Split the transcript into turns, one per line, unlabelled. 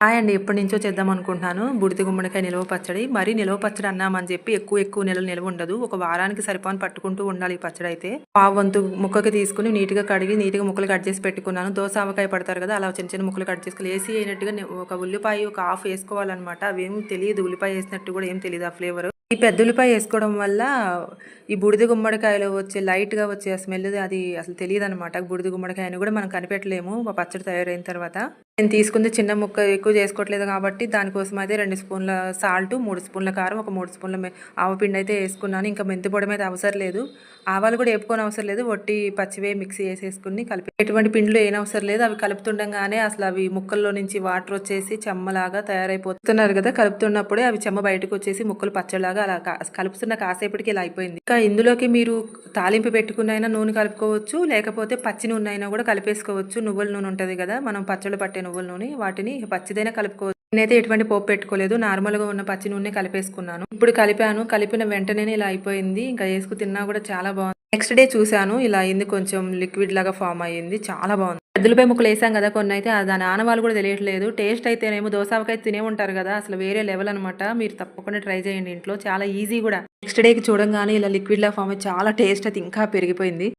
Hi అండి ఎప్పటి నుంచో చేద్దాం అనుకుంటున్నాను. బుడితి గుమ్మడికాయ నిలవ పచ్చడి. మరి నిలవ పచ్చడి అన్నామని చెప్పి ఎక్కువ ఎక్కువ నెలలు నిల్వ ఉండదు. ఒక వారానికి సరిపోని పట్టుకుంటూ ఉండాలి ఈ పచ్చడి అయితే ఆ వంతు ముక్కకి తీసుకుని నీట్గా కడిగి నీట్గా ముక్కలు కట్ చేసి పెట్టుకున్నాను. దోస ఆవకాయ పడతారు కదా అలా చిన్న చిన్న ముక్కలు కట్ చేసుకుని వేసి అయినట్టుగా ఒక ఉల్లిపాయ ఒక హాఫ్ వేసుకోవాలన్నమాట. అవేం తెలియదు. ఉల్లిపాయ వేసినట్టు కూడా ఏం తెలియదు ఆ ఫ్లేవర్. ఈ పెద్ద ఉల్లిపాయ వేసుకోవడం వల్ల ఈ బుడిద గుమ్మడికాయలో వచ్చే లైట్గా వచ్చే స్మెల్ అది అసలు తెలియదు అనమాట బుడిద గుమ్మడికాయని కూడా మనం కనిపెట్టలేము. పచ్చడి తయారైన తర్వాత. నేను తీసుకుంది చిన్న ముక్క ఎక్కువ చేసుకోవట్లేదు కాబట్టి దానికోసం అయితే రెండు స్పూన్ల సాల్ట్ మూడు స్పూన్ల కారం ఒక మూడు స్పూన్ల ఆవపిండి అయితే వేసుకున్నాను. ఇంకా మెంతి పొడి అవసరం లేదు. ఆవాలు కూడా వేపుకొని అవసరం లేదు. వట్టి పచ్చివే మిక్సీ వేసేసుకుని కలిపి ఎటువంటి పిండిలు ఏం అవసరం లేదు. అవి కలుపుతుండగానే అసలు అవి ముక్కల్లో నుంచి వాటర్ వచ్చేసి చెమ్మలాగా తయారైపోతున్నారు కదా. కలుపుతున్నప్పుడే అవి చెమ్మ బయటకు వచ్చేసి ముక్కలు పచ్చలాగా అలా కలుపుతున్న కాసేపటికి ఇలా అయిపోయింది. ఇంకా ఇందులోకి మీరు తాలింపు పెట్టుకున్న అయినా నూనె కలుపుకోవచ్చు లేకపోతే పచ్చి నూనె అయినా కూడా కలిపేసుకోవచ్చు. నువ్వుల నూనె ఉంటుంది కదా మనం పచ్చళ్ళు పట్టే నువ్వుల నూనె వాటిని పచ్చిదైనా కలుపుకోవచ్చు. నేనైతే ఎటువంటి పోపు పెట్టుకోలేదు నార్మల్గా ఉన్న పచ్చి నూనె కలిపేసుకున్నాను. ఇప్పుడు కలిపాను కలిపిన వెంటనే ఇలా అయిపోయింది. ఇంకా వేసుకు తిన్నా కూడా చాలా బాగుంది. నెక్స్ట్ డే చూశాను ఇలా అయింది కొంచెం లిక్విడ్ లాగా ఫామ్ అయ్యింది చాలా బాగుంది. పెద్దలపై ముక్కలు వేసాం కదా కొన్ని అయితే దాని ఆనవాళ్ళు కూడా తెలియట్లేదు. టేస్ట్ అయితేనేమో దోసావకాయ తినే ఉంటారు కదా అసలు వేరే లెవెల్ అనమాట మీరు తప్పకుండా ట్రై చేయండి ఇంట్లో చాలా ఈజీ కూడా. నెక్స్ట్ డేకి చూడంగానే ఇలా లిక్విడ్ లా ఫామ్ చాలా టేస్ట్ అయితే ఇంకా పెరిగిపోయింది.